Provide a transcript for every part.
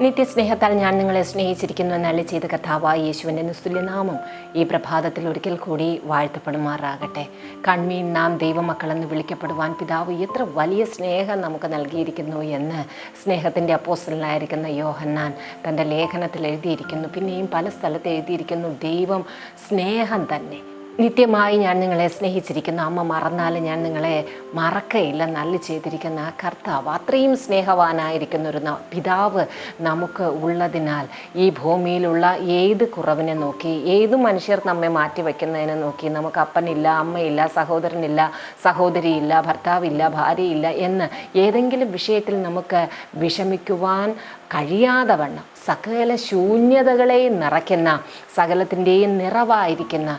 നിത്യസ്നേഹത്താൽ ഞാൻ നിങ്ങളെ സ്നേഹിച്ചിരിക്കുന്നു എന്നല്ല ചെയ്ത കഥാവായ യേശുവിന്റെ നിസ്തുല്യനാമം. ഈ പ്രഭാതത്തിൽ ഒരിക്കൽ കൂടി വാഴ്ത്തപ്പെടുമാറാകട്ടെ. കൺമീൻ നാം ദൈവമക്കളെന്ന് വിളിക്കപ്പെടുവാൻ പിതാവ് എത്ര വലിയ സ്നേഹം നമുക്ക് നൽകിയിരിക്കുന്നു എന്ന് സ്നേഹത്തിന്റെ അപ്പോസ്റ്റലായിരിക്കുന്ന യോഹന്നാൻ തന്റെ ലേഖനത്തിൽ എഴുതിയിരിക്കുന്നു. പിന്നെയും പല സ്ഥലത്ത് എഴുതിയിരിക്കുന്നു ദൈവം സ്നേഹം തന്നെ. നിത്യമായി ഞാൻ നിങ്ങളെ സ്നേഹിച്ചിരിക്കുന്ന. അമ്മ മറന്നാൽ ഞാൻ നിങ്ങളെ മറക്കയില്ല. നല്ല ചെയ്തിരിക്കുന്ന ആ കർത്താവ് അത്രയും സ്നേഹവാനായിരിക്കുന്ന ഒരു പിതാവ് നമുക്ക് ഉള്ളതിനാൽ ഈ ഭൂമിയിലുള്ള ഏത് കുറവിനെ നോക്കി ഏത് മനുഷ്യർ നമ്മെ മാറ്റി വയ്ക്കുന്നതിനെ നോക്കി നമുക്ക് അപ്പനില്ല അമ്മയില്ല സഹോദരനില്ല സഹോദരിയില്ല ഭർത്താവില്ല ഭാര്യയില്ല എന്ന് ഏതെങ്കിലും വിഷയത്തിൽ നമുക്ക് വിഷമിക്കുവാൻ കഴിയാതെ വണ്ണം സകല ശൂന്യതകളെയും നിറയ്ക്കുന്ന സകലത്തിന്റെയും നിറവായിരിക്കുന്ന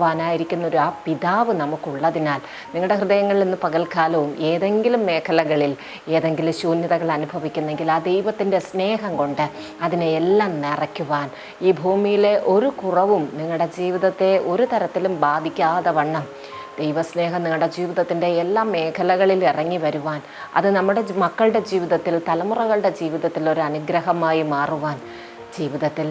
സ്നേഹവാനായിരിക്കുന്ന ഒരു ആ പിതാവ് നമുക്കുള്ളതിനാൽ നിങ്ങളുടെ ഹൃദയങ്ങളിൽ നിന്ന് പകൽക്കാലവും ഏതെങ്കിലും മേഖലകളിൽ ഏതെങ്കിലും ശൂന്യതകൾ അനുഭവിക്കുന്നെങ്കിൽ ആ ദൈവത്തിന്റെ സ്നേഹം കൊണ്ട് അതിനെ എല്ലാം നിറയ്ക്കുവാൻ ഈ ഭൂമിയിലെ ഒരു കുറവും നിങ്ങളുടെ ജീവിതത്തെ ഒരു തരത്തിലും ബാധിക്കാതെ വണ്ണം. ദൈവസ്നേഹം നിങ്ങളുടെ ജീവിതത്തിന്റെ എല്ലാ മേഖലകളിൽ ഇറങ്ങി വരുവാൻ അത് നമ്മുടെ മക്കളുടെ ജീവിതത്തിൽ തലമുറകളുടെ ജീവിതത്തിൽ ഒരു അനുഗ്രഹമായി മാറുവാൻ ജീവിതത്തിൽ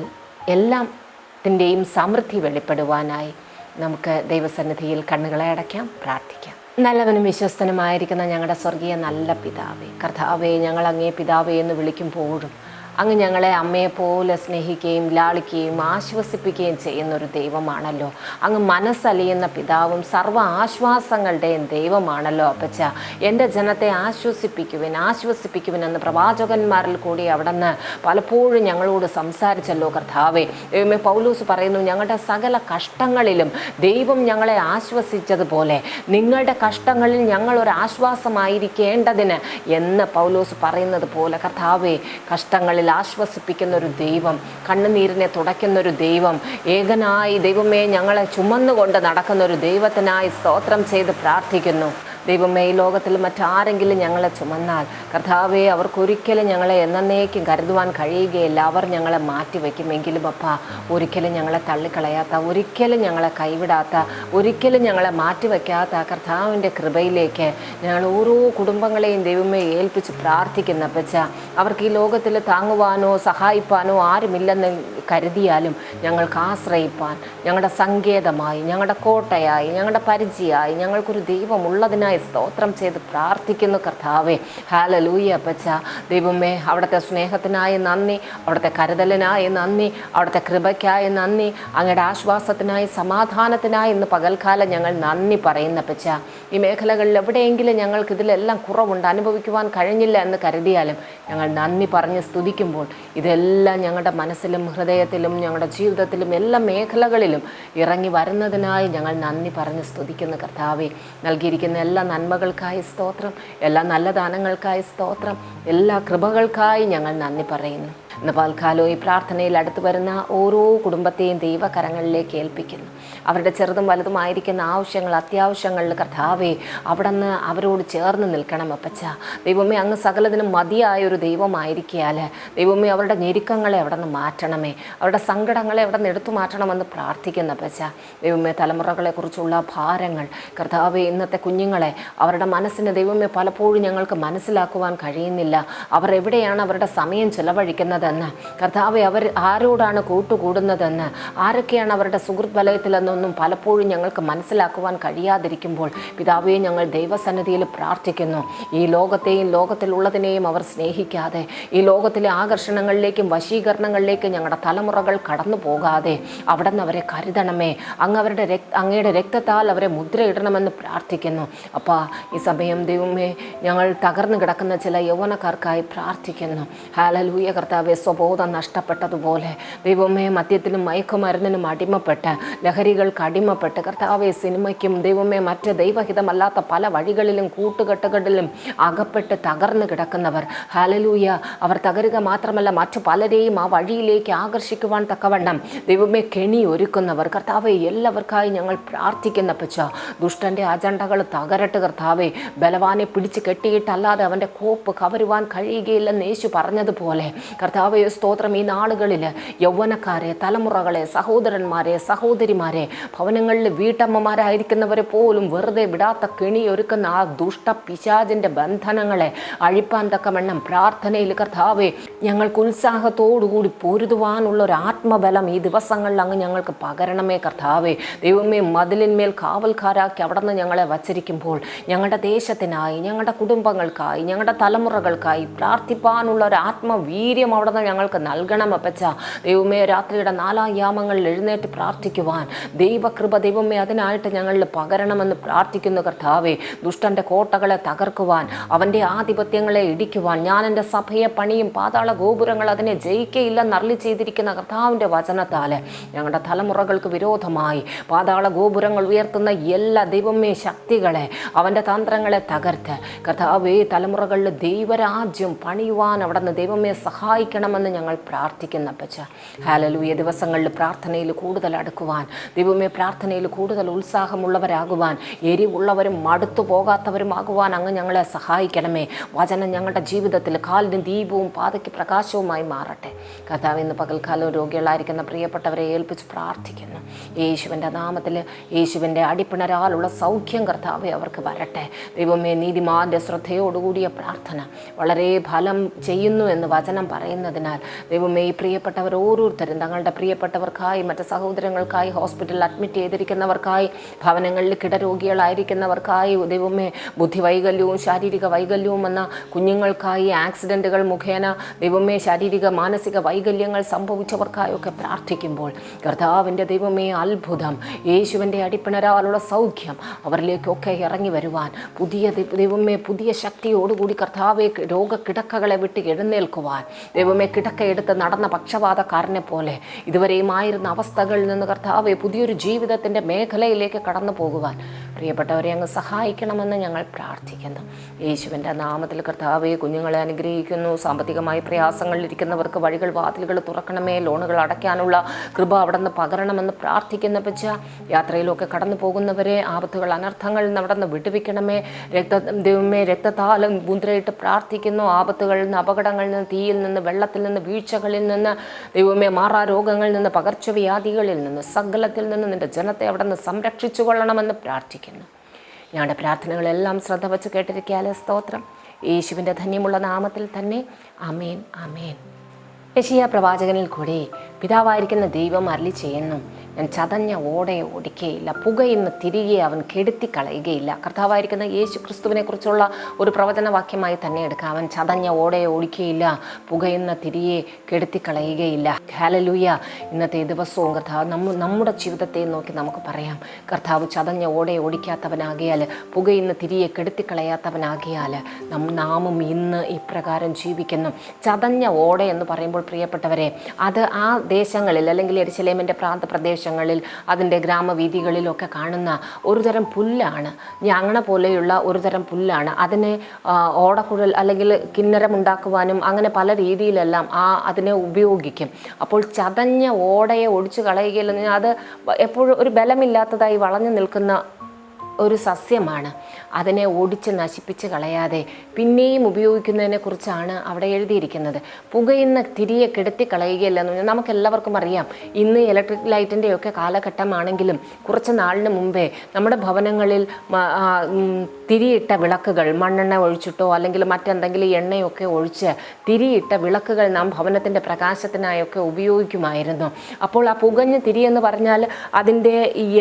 എല്ലാത്തിന്റെയും സമൃദ്ധി വെളിപ്പെടുവാനായി നമുക്ക് ദൈവസന്നിധിയിൽ കണ്ണുകളെ അടയ്ക്കാം പ്രാർത്ഥിക്കാം. നല്ലവനും വിശ്വസ്തനുമായിരിക്കുന്ന ഞങ്ങളുടെ സ്വർഗീയ നല്ല പിതാവേ കർത്താവേ ഞങ്ങൾ അങ്ങേ പിതാവേ എന്ന് വിളിക്കുമ്പോഴും അങ്ങ് ഞങ്ങളെ അമ്മയെപ്പോലെ സ്നേഹിക്കുകയും ലാളിക്കുകയും ആശ്വസിപ്പിക്കുകയും ചെയ്യുന്ന ഒരു ദൈവമാണല്ലോ. അങ്ങ് മനസ്സലിയുന്ന പിതാവും സർവ ആശ്വാസങ്ങളുടെയും ദൈവമാണല്ലോ അപ്പച്ച. എന്റെ ജനത്തെ ആശ്വസിപ്പിക്കുവിൻ ആശ്വസിപ്പിക്കുവിൻ എന്ന് പ്രവാചകന്മാരിൽ കൂടി അവിടെ നിന്ന് പലപ്പോഴും ഞങ്ങളോട് സംസാരിച്ചല്ലോ കർത്താവേ. ദൈവമേ പൗലൂസ് പറയുന്നു ഞങ്ങളുടെ സകല കഷ്ടങ്ങളിലും ദൈവം ഞങ്ങളെ ആശ്വസിച്ചതുപോലെ നിങ്ങളുടെ കഷ്ടങ്ങളിൽ ഞങ്ങളൊരു ആശ്വാസമായിരിക്കേണ്ടതിന് എന്ന് പൗലോസ് പറയുന്നത് പോലെ കർത്താവേ കഷ്ടങ്ങളിൽ ആശ്വസിപ്പിക്കുന്ന ഒരു ദൈവം കണ്ണുനീരിനെ തുടയ്ക്കുന്ന ഒരു ദൈവം ഏകനായി ദൈവമേ ഞങ്ങളെ ചുമന്നുകൊണ്ട് നടക്കുന്ന ഒരു ദൈവത്തിനായി സ്തോത്രം ചെയ്ത് പ്രാർത്ഥിക്കുന്നു. ദൈവമേ ഈ ലോകത്തിൽ മറ്റാരെങ്കിലും ഞങ്ങളെ ചുമന്നാൽ കർത്താവെ അവർക്കൊരിക്കലും ഞങ്ങളെ എന്നേക്കും കരുതുവാൻ കഴിയുകയില്ല. അവർ ഞങ്ങളെ മാറ്റിവെക്കുമെങ്കിലും അപ്പ ഒരിക്കലും ഞങ്ങളെ തള്ളിക്കളയാത്ത ഒരിക്കലും ഞങ്ങളെ കൈവിടാത്ത ഒരിക്കലും ഞങ്ങളെ മാറ്റിവെക്കാത്ത കർത്താവിന്റെ കൃപയിലേക്ക് ഞങ്ങൾ ഓരോ കുടുംബങ്ങളെയും ദൈവമേ ഏൽപ്പിച്ച് പ്രാർത്ഥിക്കുന്ന അപ്പച്ച. അവർക്ക് ഈ ലോകത്തിൽ താങ്ങുവാനോ സഹായിപ്പാനോ ആരുമില്ലെന്ന് കരുതിയാലും ഞങ്ങൾക്ക് ആശ്രയിപ്പാൻ ഞങ്ങളുടെ സങ്കേതമായി ഞങ്ങളുടെ കോട്ടയായി ഞങ്ങളുടെ പരിചയമായി ഞങ്ങൾക്കൊരു ദൈവം ഉള്ളതിനായി സ്തോത്രം ചെയ്ത് പ്രാർത്ഥിക്കുന്നു കർത്താവേ. ഹാലലൂയ അപ്പച്ച. ദൈവമേ അവിടുത്തെ സ്നേഹത്തിനായി നന്ദി അവിടുത്തെ കരുതലിനായി നന്ദി അവിടുത്തെ കൃപയ്ക്കായി നന്ദി അങ്ങയുടെ ആശ്വാസത്തിനായി സമാധാനത്തിനായി ഇന്ന് പകൽക്കാലം ഞങ്ങൾ നന്ദി പറയുന്ന അപ്പച്ച. ഈ മേഖലകളിൽ എവിടെയെങ്കിലും ഞങ്ങൾക്ക് ഇതിലെല്ലാം കുറവുണ്ട് അനുഭവിക്കുവാൻ കഴിഞ്ഞില്ല എന്ന് കരുതിയാലും ഞങ്ങൾ നന്ദി പറഞ്ഞ് സ്തുതിക്കുമ്പോൾ ഇതെല്ലാം ഞങ്ങളുടെ മനസ്സിലും ഹൃദയത്തിലും ഞങ്ങളുടെ ജീവിതത്തിലും എല്ലാ മേഖലകളിലും ഇറങ്ങി വരുന്നതിനായി ഞങ്ങൾ നന്ദി പറഞ്ഞ് സ്തുതിക്കുന്ന കർത്താവെ. നൽകിയിരിക്കുന്ന എല്ലാ നന്മകൾക്കായി സ്തോത്രം എല്ലാ നല്ല ദാനങ്ങൾക്കായി സ്തോത്രം എല്ലാ കൃപകൾക്കായി ഞങ്ങൾ നന്ദി പറയുന്നു. ഇന്ന് കാലോ ഈ പ്രാർത്ഥനയിൽ അടുത്തു വരുന്ന ഓരോ കുടുംബത്തെയും ദൈവകരങ്ങളിലേക്ക് ഏൽപ്പിക്കുന്നു. അവരുടെ ചെറുതും വലുതുമായിരിക്കുന്ന ആവശ്യങ്ങൾ അത്യാവശ്യങ്ങളിൽ കർത്താവേ അവിടെ നിന്ന് അവരോട് ചേർന്ന് നിൽക്കണം അപ്പച്ച. ദൈവമേ അങ്ങ് സകലതിനും മതിയായ ഒരു ദൈവമായിരിക്കാൽ ദൈവമേ അവരുടെ ഞെരുക്കങ്ങളെ അവിടെ നിന്ന് മാറ്റണമേ. അവരുടെ സങ്കടങ്ങളെ അവിടെ നിന്ന് എടുത്തു മാറ്റണമെന്ന് പ്രാർത്ഥിക്കുന്ന അപ്പച്ച. ദൈവമേ തലമുറകളെക്കുറിച്ചുള്ള ഭാരങ്ങൾ കർത്താവെ ഇന്നത്തെ കുഞ്ഞുങ്ങളെ അവരുടെ മനസ്സിന് ദൈവമേ പലപ്പോഴും ഞങ്ങൾക്ക് മനസ്സിലാക്കുവാൻ കഴിയുന്നില്ല. അവർ എവിടെയാണ് അവരുടെ സമയം ചിലവഴിക്കുന്നതെന്ന് കർത്താവെ അവർ ആരോടാണ് കൂട്ടുകൂടുന്നതെന്ന്? ആരൊക്കെയാണ് അവരുടെ സുഹൃത്ത് വലയത്തിലെന്നൊന്നും പലപ്പോഴും ഞങ്ങൾക്ക് മനസ്സിലാക്കുവാൻ കഴിയാതിരിക്കുമ്പോൾ പിതാവെ ഞങ്ങൾ ദൈവസന്നിധിയിൽ പ്രാർത്ഥിക്കുന്നു. ഈ ലോകത്തെയും ലോകത്തിലുള്ളതിനെയും അവർ സ്നേഹിക്കാതെ ഈ ലോകത്തിലെ ആകർഷണങ്ങളിലേക്കും വശീകരണങ്ങളിലേക്കും ഞങ്ങളുടെ തലമുറകൾ കടന്നു പോകാതെ അവിടെ നിന്ന് അവരെ കരുതണമേ. അങ്ങ് അവരുടെ രക്ത അങ്ങയുടെ രക്തത്താൽ അവരെ മുദ്രയിടണമെന്ന് പ്രാർത്ഥിക്കുന്നു. അപ്പോൾ ഈ സമയം ദൈവമേ ഞങ്ങൾ തകർന്നു കിടക്കുന്ന ചില യൗവനക്കാർക്കായി പ്രാർത്ഥിക്കുന്നു. ഹാലലൂയ കർത്താവെ സ്വബോധം നഷ്ടപ്പെട്ടതുപോലെ ദൈവമേ മദ്യത്തിനും മയക്കുമരുന്നിനും അടിമപ്പെട്ട് ലഹരികൾക്ക് അടിമപ്പെട്ട് കർത്താവെ സിനിമയ്ക്കും ദൈവമേ മറ്റ് ദൈവഹിതമല്ലാത്ത പല വഴികളിലും കൂട്ടുകെട്ടുകളിലും അകപ്പെട്ട് തകർന്നു കിടക്കുന്നവർ. ഹാലലൂയ അവർ തകരുക മാത്രമല്ല മറ്റു പലരെയും ആ വഴിയിലേക്ക് ആകർഷിക്കുവാൻ തക്കവണ്ണം ദൈവമേ കെണി ഒരുക്കുന്നവർ. കർത്താവെ എല്ലാവർക്കായി ഞങ്ങൾ പ്രാർത്ഥിക്കുന്ന പച്ച ദുഷ്ടന്റെ അജണ്ടകൾ തകരട്ട് കർത്താവെ ബലവാനെ പിടിച്ച് കെട്ടിയിട്ടല്ലാതെ അവന്റെ കോപ്പ് കവരുവാൻ കഴിയുകയില്ലെന്ന് യേശു പറഞ്ഞതുപോലെ കർത്താവെ സ്തോത്രം. ഈ നാളുകളിൽ യൗവനക്കാരെ തലമുറകളെ സഹോദരന്മാരെ സഹോദരിമാരെ ഭവനങ്ങളിൽ വീട്ടമ്മമാരായിരിക്കുന്നവരെ പോലും വെറുതെ വിടാത്ത കെണി ഒരുക്കുന്ന ആ ദുഷ്ട പിശാചിന്റെ ബന്ധനങ്ങളെ അഴിപ്പാൻ തക്കവണ്ണം പ്രാർത്ഥനയിൽ കർത്താവെ ഞങ്ങൾക്ക് ഉത്സാഹത്തോടുകൂടി പൊരുതുവാനുള്ള ഒരു ആത്മബലം ഈ ദിവസങ്ങളിൽ അങ്ങ് ഞങ്ങൾക്ക് പകരണമേ കർത്താവെ. ദൈവമേ മതിലിന്മേൽ കാവൽക്കാരാക്കി അവിടെ നിന്ന് ഞങ്ങളെ വച്ചിരിക്കുമ്പോൾ ഞങ്ങളുടെ ദേശത്തിനായി ഞങ്ങളുടെ കുടുംബങ്ങൾക്കായി ഞങ്ങളുടെ തലമുറകൾക്കായി പ്രാർത്ഥിപ്പാനുള്ള ഒരു ആത്മവീര്യം അവിടെ നിന്ന് ഞങ്ങൾക്ക് നൽകണം അപ്പച്ച. ദൈവമേ രാത്രിയുടെ നാലാം യാമങ്ങളിൽ എഴുന്നേറ്റ് പ്രാർത്ഥിക്കുവാൻ. ദൈവകൃപ ദൈവമേ അതിനായിട്ട് ഞങ്ങളിൽ പകരണമെന്ന് പ്രാർത്ഥിക്കുന്നു കർത്താവേ. ദുഷ്ടന്റെ കോട്ടകളെ തകർക്കുവാൻ അവന്റെ ആധിപത്യങ്ങളെ ഇടിക്കുവാൻ ഞാൻ എന്റെ സഭയെ പണിയും പാതാള ഗോപുരങ്ങൾ അതിനെ ജയിക്കയില്ലെന്ന് അറിളി ചെയ്തിരിക്കുന്ന കർത്താവിന്റെ വചനത്താൽ ഞങ്ങളുടെ തലമുറകൾക്ക് വിരോധമായി പാതാള ഗോപുരങ്ങൾ ഉയർത്തുന്ന എല്ലാ ദൈവമേ ശക്തികളെ അവന്റെ തന്ത്രങ്ങളെ തകർത്ത്. കർത്താവേ തലമുറകളിൽ ദൈവരാജ്യം പണിയുവാൻ അവിടെ നിന്ന് ദൈവമേ സഹായിക്കണമെന്ന് ഞങ്ങൾ പ്രാർത്ഥിക്കുന്ന പച്ച ഹാലലൂയ ദിവസങ്ങളിൽ പ്രാർത്ഥനയിൽ കൂടുതൽ അടുക്കുവാൻ ദൈവമേ പ്രാർത്ഥനയിൽ കൂടുതൽ ഉത്സാഹമുള്ളവരാകുവാൻ എരിവുള്ളവരും മടുത്തു പോകാത്തവരുമാകുവാൻ അങ്ങ് ഞങ്ങളെ സഹായിക്കണമേ. വചനം ഞങ്ങളുടെ ജീവിതത്തിൽ കാലിന് ദീപവും പാതയ്ക്ക് പ്രകാശവുമായി മാറട്ടെ. കർത്താവ് ഇന്ന് പകൽക്കാലം രോഗികളായിരിക്കുന്ന പ്രിയപ്പെട്ടവരെ ഏൽപ്പിച്ച് പ്രാർത്ഥിക്കുന്നു. യേശുവിന്റെ നാമത്തിൽ യേശുവിന്റെ അടിപ്പിണരാലുള്ള സൗഖ്യം കർത്താവെ അവർക്ക് വരട്ടെ. ദൈവമേ നീതിമാന്റെ ശ്രദ്ധയോടുകൂടിയ പ്രാർത്ഥന വളരെ ഫലം ചെയ്യുന്നു എന്ന് വചനം പറയുന്നതിനാൽ ദൈവമേ ഈ പ്രിയപ്പെട്ടവർ ഓരോരുത്തരും തങ്ങളുടെ പ്രിയപ്പെട്ടവർക്കായി മറ്റ് സഹോദരങ്ങൾക്കായി ഹോസ്പിറ്റലിൽ അഡ്മിറ്റ് ചെയ്തിരിക്കുന്നവർക്കായി ഭവനങ്ങളിൽ കിടരോഗികളായിരിക്കുന്നവർക്കായി ദൈവമേ ബുദ്ധി വൈകല്യവും ശാരീരിക വൈകല്യവും എന്ന കുഞ്ഞുങ്ങൾക്കായി ആക്സിഡന്റുകൾ മുഖേന ദൈവമേ ശാരീരിക മാനസിക വൈകല്യങ്ങൾ സംഭവിച്ചവർക്കായൊക്കെ പ്രാർത്ഥിക്കുമ്പോൾ കർത്താവിന്റെ ദൈവമേ അത്ഭുതം യേശുവിന്റെ അടിപ്പിണരാലുള്ള സൗഖ്യം അവരിലേക്കൊക്കെ ഇറങ്ങി വരുവാൻ പുതിയ ദൈവമേ പുതിയ ശക്തിയോടുകൂടി കർത്താവെ രോഗക്കിടക്കകളെ വിട്ട് എഴുന്നേൽക്കുവാൻ ദൈവമേ കിടക്കയെടുത്ത് നടന്ന പക്ഷപാതക്കാരനെ പോലെ ഇതുവരെയും ആയിരുന്ന അവസ്ഥകളിൽ നിന്ന് കർത്താവെ പുതിയൊരു ജീവിതത്തിന്റെ മേഖലയിലേക്ക് കടന്നു പോകുവാൻ പ്രിയപ്പെട്ടവരെ അങ്ങ് സഹായിക്കണമെന്ന് ഞങ്ങൾ പ്രാർത്ഥിക്കുന്നു. യേശുവിന്റെ നാമത്തിൽ കർത്താവെ കുഞ്ഞുങ്ങളെ അനുഗ്രഹിക്കുന്നു. സാമ്പത്തികമായി പ്രയാസങ്ങളിലിരിക്കുന്നവർക്ക് വഴികൾ വാതിലുകൾ തുറക്കണമേ. ലോണുകൾ അടയ്ക്കാനുള്ള കൃപ അവിടെ നിന്ന് പകരണമെന്ന് പ്രാർത്ഥിക്കുന്ന പച്ച യാത്രയിലൊക്കെ കടന്നു പോകുന്നവരെ ആപത്തുകൾ അനർത്ഥങ്ങൾ അവിടെ നിന്ന് വിടുവിക്കണമേ. രക്ത ദൈവമേ രക്തത്താലും മുദ്രയിട്ട് പ്രാർത്ഥിക്കുന്നു. ആപത്തുകളിൽ നിന്ന് അപകടങ്ങളിൽ നിന്ന് തീയിൽ നിന്ന് വെള്ളത്തിൽ നിന്ന് വീഴ്ചകളിൽ നിന്ന് ദൈവമേ മാറാ രോഗങ്ങളിൽ നിന്ന് പകർച്ചവ്യാധികളിൽ നിന്ന് സകലത്തിൽ നിന്ന് നിന്റെ ജനത്തെ അവിടെ നിന്ന് സംരക്ഷിച്ചു കൊള്ളണമെന്ന് പ്രാർത്ഥിക്കുന്നു. ഞങ്ങളുടെ പ്രാർത്ഥനകളെല്ലാം ശ്രദ്ധ വച്ച് കേട്ടിരിക്കാലെ സ്തോത്രം. യേശുവിന്റെ ധന്യമുള്ള നാമത്തിൽ തന്നെ. അമേൻ അമേൻ യശിയ പ്രവാചകനിൽ കൂടി പിതാവായിരിക്കുന്ന ദൈവം അരളി ചെയ്യുന്നു. ഞാൻ ചതഞ്ഞ ഓടയെ ഓടിക്കുകയില്ല പുകയിന്ന് തിരികെ അവൻ കെടുത്തി കളയുകയില്ല. കർത്താവായിരിക്കുന്ന യേശു ക്രിസ്തുവിനെ കുറിച്ചുള്ള ഒരു പ്രവചനവാക്യമായി തന്നെ എടുക്കാം. അവൻ ചതഞ്ഞ ഓടയെ ഓടിക്കുകയില്ല പുകയുന്ന തിരികെ കെടുത്തി കളയുകയില്ല. ഹാലലൂയ ഇന്നത്തെ ദിവസവും കർത്താവ് നമ്മ നമ്മുടെ ജീവിതത്തെ നോക്കി നമുക്ക് പറയാം. കർത്താവ് ചതഞ്ഞ ഓടയെ ഓടിക്കാത്തവനാകിയാൽ പുകയിന്ന് തിരിയെ കെടുത്തി കളയാത്തവനാകിയാൽ നം നാമും ഇന്ന് ഇപ്രകാരം ജീവിക്കുന്നു. ചതഞ്ഞ ഓട എന്ന് പറയുമ്പോൾ പ്രിയപ്പെട്ടവരെ അത് ആ ദേശങ്ങളിൽ അല്ലെങ്കിൽ എരിശിലേമിന്റെ പ്രാന്ത പ്രദേശങ്ങളിൽ അതിന്റെ ഗ്രാമവീഥികളിലൊക്കെ കാണുന്ന ഒരുതരം പുല്ലാണ്. ഞാങ്ങണ പോലെയുള്ള ഒരുതരം പുല്ലാണ്. അതിനെ ഓടക്കുഴൽ അല്ലെങ്കിൽ കിന്നരമുണ്ടാക്കുവാനും അങ്ങനെ പല രീതിയിലെല്ലാം ആ അതിനെ ഉപയോഗിക്കും. അപ്പോൾ ചതഞ്ഞ ഓടയെ ഒടിച്ചു കളയുകയില്ലെന്ന് അത് എപ്പോഴും ഒരു ബലമില്ലാത്തതായി വളഞ്ഞു നിൽക്കുന്ന ഒരു സസ്യമാണ്. അതിനെ ഓടിച്ച് നശിപ്പിച്ച് കളയാതെ പിന്നെയും ഉപയോഗിക്കുന്നതിനെക്കുറിച്ചാണ് അവിടെ എഴുതിയിരിക്കുന്നത്. പുകയുന്ന തിരിയെ കെടുത്തി കളയുകയല്ലെന്ന് പറഞ്ഞാൽ നമുക്ക് എല്ലാവർക്കും അറിയാം. ഇന്ന് ഇലക്ട്രിക് ലൈറ്റിന്റെയൊക്കെ കാലഘട്ടമാണെങ്കിലും കുറച്ച് നാളിന് മുമ്പേ നമ്മുടെ ഭവനങ്ങളിൽ തിരിയിട്ട വിളക്കുകൾ മണ്ണെണ്ണ ഒഴിച്ചിട്ടോ അല്ലെങ്കിൽ മറ്റെന്തെങ്കിലും എണ്ണയൊക്കെ ഒഴിച്ച് തിരിയിട്ട വിളക്കുകൾ നാം ഭവനത്തിന്റെ പ്രകാശത്തിനായൊക്കെ ഉപയോഗിക്കുമായിരുന്നു. അപ്പോൾ ആ പുകഞ്ഞ തിരി എന്ന് പറഞ്ഞാൽ അതിന്റെ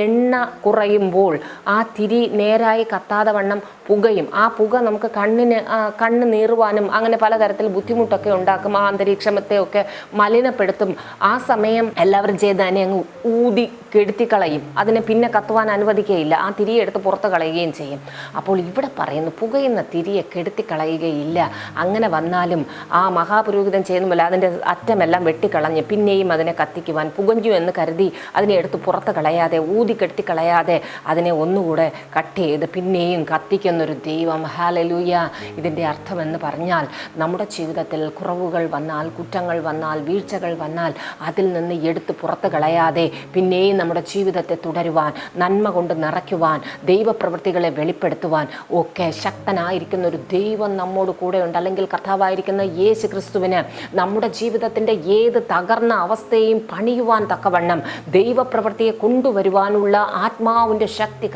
എണ്ണ കുറയുമ്പോൾ ആ തിരി നേരായി കത്താതെ വണ്ണം പുകയും. ആ പുക നമുക്ക് കണ്ണിന് കണ്ണ് നീറുവാനും അങ്ങനെ പലതരത്തിൽ ബുദ്ധിമുട്ടൊക്കെ ഉണ്ടാക്കും. ആ അന്തരീക്ഷമത്തെയൊക്കെ മലിനപ്പെടുത്തും. ആ സമയം എല്ലാവരും ചെയ്ത് അതിനെ അങ്ങ് ഊതി കെടുത്തിക്കളയും. അതിനെ പിന്നെ കത്തുവാൻ അനുവദിക്കുകയില്ല. ആ തിരിയെടുത്ത് പുറത്ത് കളയുകയും ചെയ്യും. അപ്പോൾ ഇവിടെ പറയുന്നു പുകയുന്ന തിരിയെ കെടുത്തിക്കളയുകയില്ല. അങ്ങനെ വന്നാലും ആ മഹാപുരോഹിതൻ പോലെ അതിന്റെ അറ്റമെല്ലാം വെട്ടിക്കളഞ്ഞ് പിന്നെയും അതിനെ കത്തിക്കുവാൻ പുകഞ്ഞു എന്ന് കരുതി അതിനെ എടുത്ത് പുറത്ത് കളയാതെ ഊതി കെടുത്തിക്കളയാതെ അതിനെ ഒന്നുകൂടെ കട്ട് ചെയ്ത് പിന്നെയും കത്തിക്കുന്നൊരു ദൈവം. ഹാലലൂയ ഇതിന്റെ അർത്ഥമെന്ന് പറഞ്ഞാൽ നമ്മുടെ ജീവിതത്തിൽ കുറവുകൾ വന്നാൽ കുറ്റങ്ങൾ വന്നാൽ വീഴ്ചകൾ വന്നാൽ അതിൽ നിന്ന് എടുത്ത് പുറത്ത് കളയാതെ പിന്നെയും നമ്മുടെ ജീവിതത്തെ തുടരുവാൻ നന്മ കൊണ്ട് നിറയ്ക്കുവാൻ ദൈവപ്രവൃത്തികളെ വെളിപ്പെടുത്തുവാൻ ഒക്കെ ശക്തനായിരിക്കുന്ന ഒരു ദൈവം നമ്മോട് കൂടെയുണ്ട് അല്ലെങ്കിൽ കർത്താവായിരിക്കുന്ന യേശു ക്രിസ്തുവിന് നമ്മുടെ ജീവിതത്തിന്റെ ഏത് തകർന്ന അവസ്ഥയും പണിയുവാൻ തക്കവണ്ണം ദൈവപ്രവൃത്തിയെ കൊണ്ടുവരുവാനുള്ള ആത്മാവിന്റെ ശക്തി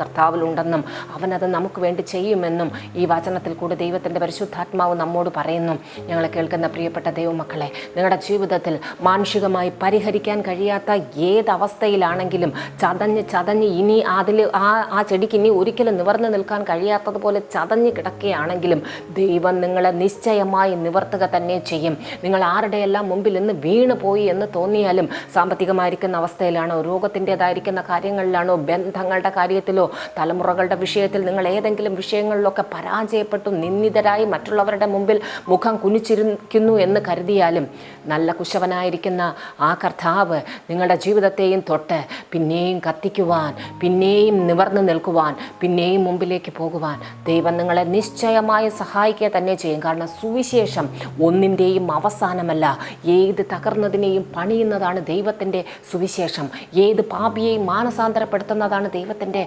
കർത്താവിലുണ്ടെന്നും അവനത് നമുക്ക് വേണ്ടി ചെയ്യുമെന്നും ഈ വചനത്തിൽ കൂടി ദൈവത്തിന്റെ പരിശുദ്ധാത്മാവ് നമ്മോട് പറയുന്നു. ഞങ്ങളെ കേൾക്കുന്ന പ്രിയപ്പെട്ട ദൈവമക്കളെ നിങ്ങളുടെ ജീവിതത്തിൽ മാനുഷികമായി പരിഹരിക്കാൻ കഴിയാത്ത ഏതവസ്ഥയിലാണെങ്കിലും ചതഞ്ഞ് ചതഞ്ഞ് ഇനി അതിൽ ആ ആ ചെടിക്ക് ഇനി ഒരിക്കലും നിവർന്നു നിൽക്കാൻ കഴിയാത്തതുപോലെ ചതഞ്ഞ് കിടക്കുകയാണെങ്കിലും ദൈവം നിങ്ങളെ നിശ്ചയമായി നിവർത്തുക തന്നെ ചെയ്യും. നിങ്ങൾ ആരുടെയെല്ലാം മുമ്പിൽ നിന്ന് വീണു പോയി എന്ന് തോന്നിയാലും സാമ്പത്തികമായിരിക്കുന്ന അവസ്ഥയിലാണോ രോഗത്തിന്റെതായിരിക്കുന്ന കാര്യങ്ങളിലാണോ ബന്ധങ്ങളുടെ കാര്യത്തിലോ തലമുറകളുടെ വിഷയത്തിൽ നിങ്ങൾ ഏതെങ്കിലും വിഷയങ്ങളിലൊക്കെ പരാജയപ്പെട്ടു നിന്ദിതരായി മറ്റുള്ളവരുടെ മുമ്പിൽ മുഖം കുനിച്ചിരിക്കുന്നു എന്ന് കരുതിയാലും നല്ല കുശവനായിരിക്കുന്ന ആ കർത്താവ് നിങ്ങളുടെ ജീവിതത്തെയും തൊട്ട് പിന്നെയും കത്തിക്കുവാൻ പിന്നെയും നിവർന്നു നിൽക്കുവാൻ പിന്നെയും മുമ്പിലേക്ക് പോകുവാൻ ദൈവം നിങ്ങളെ നിശ്ചയമായി സഹായിക്കുക തന്നെ ചെയ്യും. കാരണം സുവിശേഷം ഒന്നിന്റെയും അവസാനമല്ല. ഏത് തകർന്നതിനെയും പണിയുന്നതാണ് ദൈവത്തിന്റെ സുവിശേഷം. ഏത് പാപിയെയും മാനസാന്തരപ്പെടുത്തുന്നതാണ് ദൈവത്തിന്റെ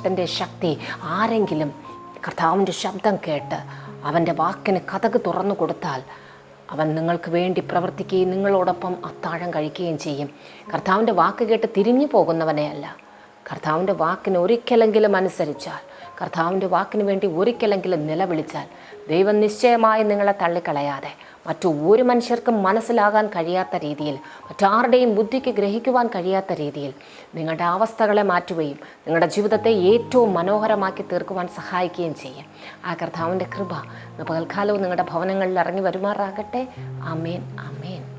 സുവിശേഷത്തിന്റെ ശക്തി ആരെങ്കിലും കർത്താവിന്റെ ശബ്ദം കേട്ട് അവന്റെ വാക്കിന് കഥക് തുറന്നു കൊടുത്താൽ അവൻ നിങ്ങൾക്ക് വേണ്ടി പ്രവർത്തിക്കുകയും നിങ്ങളോടൊപ്പം അത്താഴം കഴിക്കുകയും ചെയ്യും. കർത്താവിന്റെ വാക്ക് കേട്ട് തിരിഞ്ഞു പോകുന്നവനെയല്ല. കർത്താവിന്റെ വാക്കിന് ഒരിക്കലെങ്കിലും അനുസരിച്ചാൽ കർത്താവിന്റെ വാക്കിന് വേണ്ടി ഒരിക്കലെങ്കിലും നിലവിളിച്ചാൽ ദൈവം നിശ്ചയമായി നിങ്ങളെ തള്ളിക്കളയാതെ മറ്റു ഒരു മനുഷ്യർക്കും മനസ്സിലാകാൻ കഴിയാത്ത രീതിയിൽ മറ്റാരുടെയും ബുദ്ധിക്ക് ഗ്രഹിക്കുവാൻ കഴിയാത്ത രീതിയിൽ നിങ്ങളുടെ അവസ്ഥകളെ മാറ്റുകയും നിങ്ങളുടെ ജീവിതത്തെ ഏറ്റവും മനോഹരമാക്കി തീർക്കുവാൻ സഹായിക്കുകയും ചെയ്യും. ആ കർത്താവിന്റെ കൃപ പകൽക്കാലവും നിങ്ങളുടെ ഭവനങ്ങളിൽ ഇറങ്ങി വരുമാറാകട്ടെ. അമേൻ ആമേൻ.